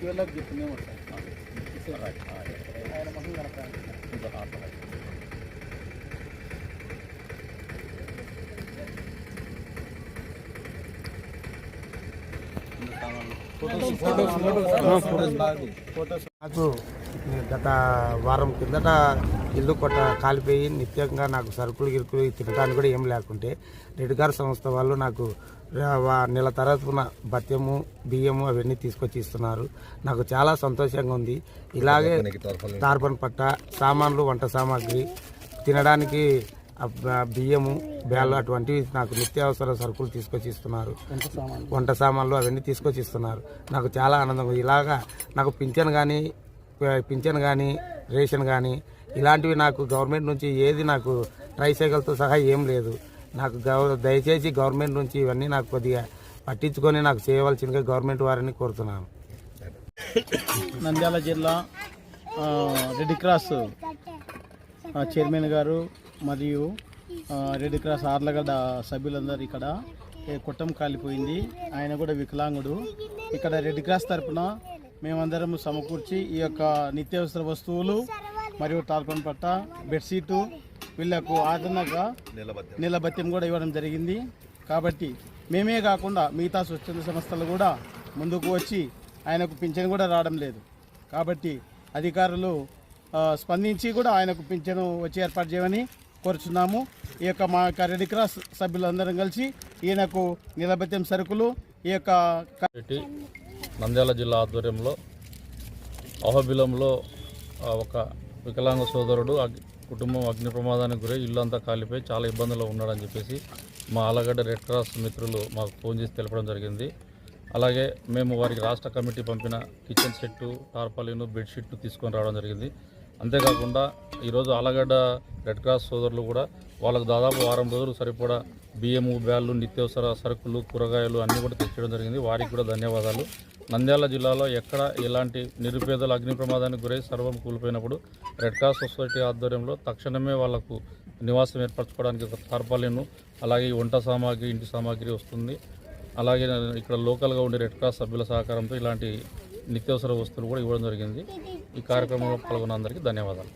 వీళ్ళకి చెప్తున్నాం సార్ ఆయన మొహం కనపడాలి. నాకు గత వారం కిందట ఇల్లు కొట్ట కాలిపోయి నిత్యంగా నాకు సరుకులు గిరుకులు తినడానికి కూడా ఏం లేకుంటే రెడ్ గార్ సంస్థ వాళ్ళు నాకు నెల తరపున బత్యము బియ్యము అవన్నీ తీసుకొచ్చి ఇస్తున్నారు. నాకు చాలా సంతోషంగా ఉంది. ఇలాగే తార్పన్ పట్ట సామాన్లు వంట సామాగ్రి తినడానికి బియ్యము బ్యాలు అటువంటివి నాకు నిత్యావసర సరుకులు తీసుకొచ్చి ఇస్తున్నారు. వంట సామాన్లు అవన్నీ తీసుకొచ్చి ఇస్తున్నారు. నాకు చాలా ఆనందంగా. ఇలాగా నాకు పింఛన్ కానీ పింఛన్ కానీ రేషన్ కానీ ఇలాంటివి నాకు గవర్నమెంట్ నుంచి ఏది నాకు ట్రైసైకిల్తో సహా ఏం లేదు. నాకు దయచేసి గవర్నమెంట్ నుంచి ఇవన్నీ నాకు కొద్దిగా పట్టించుకొని నాకు చేయవలసిందిగా గవర్నమెంట్ వారిని కోరుతున్నాను. నంద్యాల జిల్లా రెడ్ క్రాస్ చైర్మన్ గారు మరియు రెడ్ క్రాస్ ఆర్లగడ్డ సభ్యులందరూ ఇక్కడ కుట్టం కాలిపోయింది. ఆయన కూడా వికలాంగుడు. ఇక్కడ రెడ్ క్రాస్ తరఫున మేమందరం సమకూర్చి ఈ యొక్క నిత్యావసర వస్తువులు మరియు టాల్పన్ పట్ట బెడ్షీటు వీళ్ళకు ఆదరణగా నిలబత్యం కూడా ఇవ్వడం జరిగింది. కాబట్టి మేమే కాకుండా మిగతా స్వచ్ఛంద సంస్థలు కూడా ముందుకు వచ్చి ఆయనకు పింఛన్ కూడా రావడం లేదు. కాబట్టి అధికారులు స్పందించి కూడా ఆయనకు పింఛను వచ్చి ఏర్పాటు చేయమని కోరుచున్నాము. ఈ యొక్క మా యొక్క రెడ్ క్రాస్ సభ్యులందరం కలిసి ఈయనకు నిలబత్యం సరుకులు ఈ యొక్క నంద్యాల జిల్లా ఆధ్వర్యంలో అహోబిలంలో ఒక వికలాంగ సోదరుడు కుటుంబం అగ్ని ప్రమాదానికి గురై ఇల్లు అంతా కాలిపోయి చాలా ఇబ్బందుల్లో ఉన్నాడని చెప్పేసి మా ఆలగడ్డ రెడ్ క్రాస్ మిత్రులు మాకు ఫోన్ చేసి తెలపడం జరిగింది. అలాగే మేము వారికి రాష్ట్ర కమిటీ పంపిన కిచెన్ సెట్టు టార్పాలిన్ బెడ్షీట్ తీసుకొని రావడం జరిగింది. అంతేకాకుండా ఈరోజు ఆలగడ్డ రెడ్ క్రాస్ సోదరులు కూడా వాళ్ళకు దాదాపు వారం రోజులు సరిపడా బియ్యము బ్యాళ్ళు నిత్యావసర సరుకులు కూరగాయలు అన్నీ కూడా తెచ్చడం జరిగింది. వారికి కూడా ధన్యవాదాలు. నంద్యాల జిల్లాలో ఎక్కడ ఎలాంటి నిరుపేదల అగ్ని ప్రమాదానికి గురై సర్వం కూలిపోయినప్పుడు రెడ్ క్రాస్ సొసైటీ ఆధ్వర్యంలో తక్షణమే వాళ్ళకు నివాసం ఏర్పరచుకోవడానికి ఒక తార్పాలిను అలాగే ఈ వంట సామాగ్రి ఇంటి సామాగ్రి వస్తుంది. అలాగే ఇక్కడ లోకల్గా ఉండే రెడ్ క్రాస్ సభ్యుల సహకారంతో ఇలాంటి నిత్యావసర వస్తువులు కూడా ఇవ్వడం జరిగింది. ఈ కార్యక్రమంలో పాల్గొన్న అందరికీ ధన్యవాదాలు.